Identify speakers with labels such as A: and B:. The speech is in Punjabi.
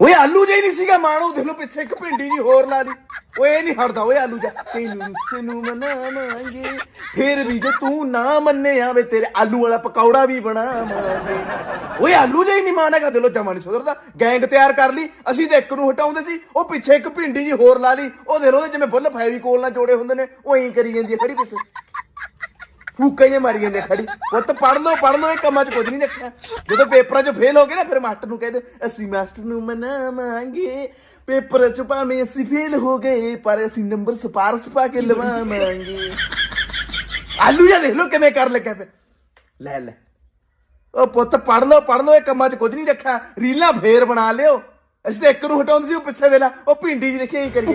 A: ਓਏ ਆਲੂ ਜੇ ਨਹੀਂ ਸੀਗਾ ਮਾਣੋ ਦੇਖ ਲੋ ਪਿੱਛੇ ਇੱਕ ਭਿੰਡੀ ਜੀ ਹੋਰ ਲਾ ਲਈ। ਓਏ ਇਹ ਨਹੀਂ ਹਟਦਾ, ਓਏ ਆਲੂ ਜਾ। ਤੈਨੂੰ ਰੁੱਸੇ ਮਨਾਵਾਂਗੇ, ਫੇਰ ਵੀ ਜੇ ਤੂੰ ਨਾ ਮੰਨੇ ਆਵੇ ਤੇਰੇ ਆਲੂ ਵਾਲਾ ਪਕੌੜਾ ਵੀ ਬਣਾਵਾਂਗੇ। ਓਏ ਆਲੂ ਜੇ ਹੀ ਨਹੀਂ ਮਾਨੇਗਾ ਦੇ ਲੋ ਜਮਾ ਨਹੀਂ ਸੁਧਰਦਾ। ਗੈਂਗ ਤਿਆਰ ਕਰ ਲਈ, ਅਸੀਂ ਤਾਂ ਇੱਕ ਨੂੰ ਹਟਾਉਂਦੇ ਸੀ, ਉਹ ਪਿੱਛੇ ਇੱਕ ਭਿੰਡੀ ਜੀ ਹੋਰ ਲਾ ਲਈ। ਉਹ ਦੇ ਲੋ ਉਹਦੇ ਜਿਵੇਂ ਬੁੱਲ ਫੈਵੀਕੋਲ ਨਾਲ ਜੋੜੇ ਹੁੰਦੇ ਨੇ, ਉਹ ਐਂ ਕਰੀ ਜਾਂਦੀ ਹੈ ਖੜੀ ਪਿੱਛੇ। ਫੂਕਾਂ ਹੀ ਮਾਰੀ ਜਾਂਦੇ ਖੜੀ। ਪੁੱਤ ਪੜ ਲਓ ਇਹ ਕੰਮਾਂ 'ਚ ਕੁਝ ਨਹੀਂ ਰੱਖਿਆ। ਜਦੋਂ ਪੇਪਰਾਂ 'ਚ ਫੇਲ ਹੋ ਗਏ ਨਾ, ਫਿਰ ਮਾਸਟਰ ਨੂੰ ਕਹਿੰਦੇ ਅਸੀਂ ਮਾਸਟਰ ਨੂੰ ਮਨਾਵਾਂਗੇ। ਪੇਪਰ 'ਚ ਭਾਵੇਂ ਅਸੀਂ ਫੇਲ ਹੋ ਗਏ, ਪਰ ਅਸੀਂ ਨੰਬਰ ਸਪਾਰਸ ਪਾ ਕੇ ਲਵਾਵਾਂਗੇ। ਆਲੂ ਜਾਂ ਦੇਖ ਲਓ ਕਿਵੇਂ ਕਰ ਲੱਗਾ ਫਿਰ। ਲੈ ਲੈ। ਉਹ ਪੁੱਤ ਪੜ ਲਓ ਪੜ ਲਓ ਇਹ ਕੰਮਾਂ 'ਚ ਕੁਝ ਨਹੀਂ ਰੱਖਿਆ। ਰੀਲਾਂ ਫੇਰ ਬਣਾ ਲਿਓ। ਅਸੀਂ ਤਾਂ ਇੱਕ ਨੂੰ ਹਟਾਉਂਦੇ ਸੀ, ਉਹ ਪਿੱਛੇ ਦੇ ਲਾ। ਉਹ ਭਿੰਡੀ ਜੀ ਦੇਖੀ, ਐਂ ਕਰੀ